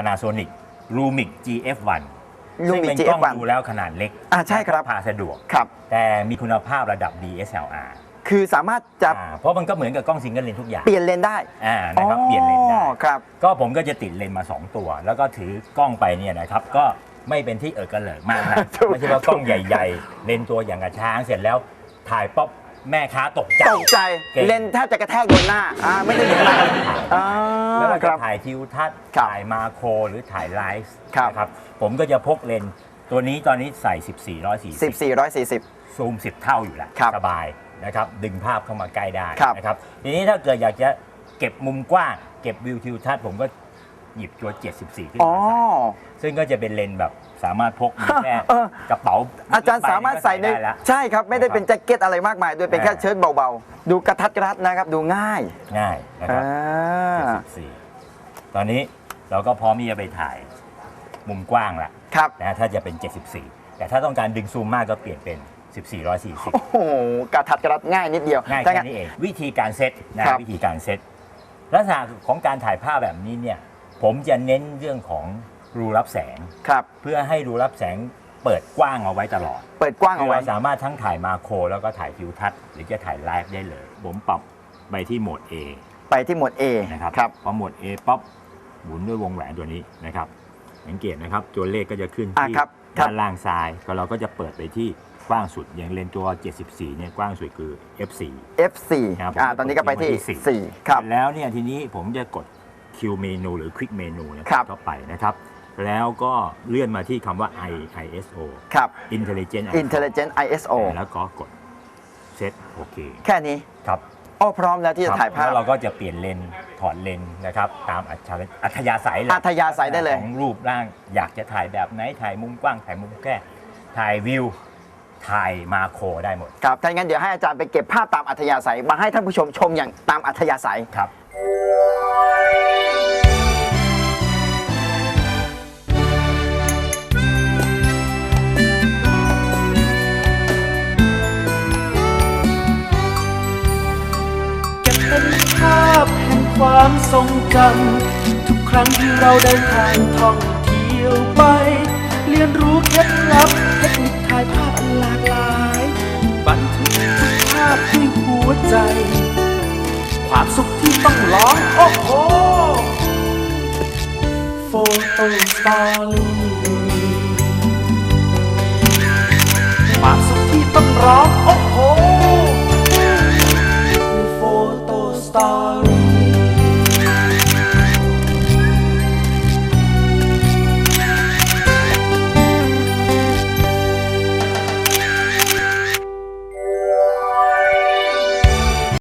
Panasonic Lumix GF1 ซึ่ง Lumix เป็นกล้อง GF1 ดูแล้วขนาดเล็กอ่าใช่ครับพาสะดวก ครับ แต่มีคุณภาพระดับ DSLR คือสามารถจะอ่าเพราะมันก็เหมือนกับกล้องซิงเกิลเลนทุกอย่างเปลี่ยนเลนได้อ่านะครับเปลี่ยนเลนได้ อ๋อครับ ก็ผมก็จะติดเลนส์มา 2 ตัว แล้วก็ถือกล้องไปเนี่ยนะครับก็ไม่เป็นที่เอิกกระเหลิกมากนะ ถูกไม่ใช่ว่ากล้องใหญ่ ๆ เลนส์ตัวอย่างกับช้างเสร็จแล้วถ่ายป๊อป แม่ค้าตกใจ ตกใจเก่ง เลนแทบจะกระแทกโดนหน้าอ่าไม่ได้เห็นหน้าอ่าแล้วเราคจะรับ ถ่ายทิวทัศน์ครับถ่ายมาโครหรือถ่ายไลฟ์ครับ นะครับ ผมก็จะพกเลนส์ตัวนี้ตอนนี้ใส่ 14 140 1440 ซูม 10 เท่าอยู่แล้ว ครับสบายนะครับ ดึงภาพเข้ามาใกล้ได้ครับนะครับ ทีนี้ถ้าเกิดอยากจะเก็บมุมกว้าง เก็บวิวทิวทัศน์ผมก็ หยิบตัว74 ขึ้นอ๋อ มาใส่ซึ่งก็จะเป็นเลนส์แบบสามารถพกมีแค่เออ กระเป๋าอาจารย์สามารถใส่ในได้แล้ว ใช่ครับ ไม่ได้เป็นแจ็คเก็ตอะไรมากมายด้วยเป็นแค่อ่า เชิ้ตเบาๆ ดูกระทัดกระทัดนะครับ ดูง่ายง่ายนะครับ อ่า74 ตอนนี้เราก็พร้อมที่จะไปถ่ายมุมกว้างละครับ นะถ้าจะเป็น 74 แต่ถ้าต้องการดึงซูมมากก็เปลี่ยนเป็น 14 140 โอ้โหกระทัดกระทัดง่ายนิดเดียวง่ายถ้แค่นี้เองวิธีการเซตนะครับวิธีการเซตลักษณะของการถ่ายภาพแบบนี้เนี่ย ผมจะเน้นเรื่องของรูรับแสง ครับ เพื่อให้รูรับแสงเปิดกว้างเอาไว้ตลอดเปิดกว้างคืเอาอไว้ เราสามารถทั้งถ่ายมาโคร แล้วก็ถ่ายทิวทัศน์หรือจะถ่ายไลฟ์ได้เลย ผมปรับไปที่โหมด A ไปที่หมวด A นะครับครับ พอโหมด A ป๊อปหมุนด้วยวงแหวนตัวนี้นะครับ สังเกตนะครับตัวเลขก็จะขึ้นอะที่ครับครับ ด้านล่างซ้ายก็เราก็จะเปิดไปที่กว้างสุดอย่างเลนส์ตัว 74 เนี่ยกว้างสุดคือ f4 F4 ครับอ่าตอนนี้ก็ไปที่ผมกดที่สี่ 4 ครับ แล้วเนี่ยทีนี้ผมจะกด Q เมนูหรือ Quick เมนูนะครับเข้าไปนะครับ แล้วก็เลื่อนมาที่คำว่า I ISO ครับ Intelligent ISO Intelligent ISO แล้วก็กดเซตโอเคแค่นี้ครับอ้อพร้อมแล้วที่จะครับถ่ายภาพ แล้วเราก็จะเปลี่ยนเลนส์ถอดเลนส์นะครับ ตามอัจฉริอัธยาศัยเลยอัธยาศัยได้เลย ของรูปร่างอยากจะถ่ายแบบไหน ถ่ายมุมกว้าง ถ่ายมุมแค่ถ่ายวิว ถ่ายมาโครได้หมด ครับถ้าอย่างนั้นเดี๋ยวให้อาจารย์ไปเก็บภาพตามอัธยาศัย มาให้ท่านผู้ชมชมอย่างตามอัธยาศัย ครับ ความทรงจำทุกครั้งที่เราเดินทางท่องเที่ยวไป เรียนรู้เคล็ดลับเทคนิคถ่ายภาพอันหลากหลาย บันทึกทุกภาพด้วยหัวใจ ความสุขที่ต้องร้องโอ้โหโฟโต้สตอรี่ความสุขที่ต้องร้องโอ้โหโฟโต้สตอรี่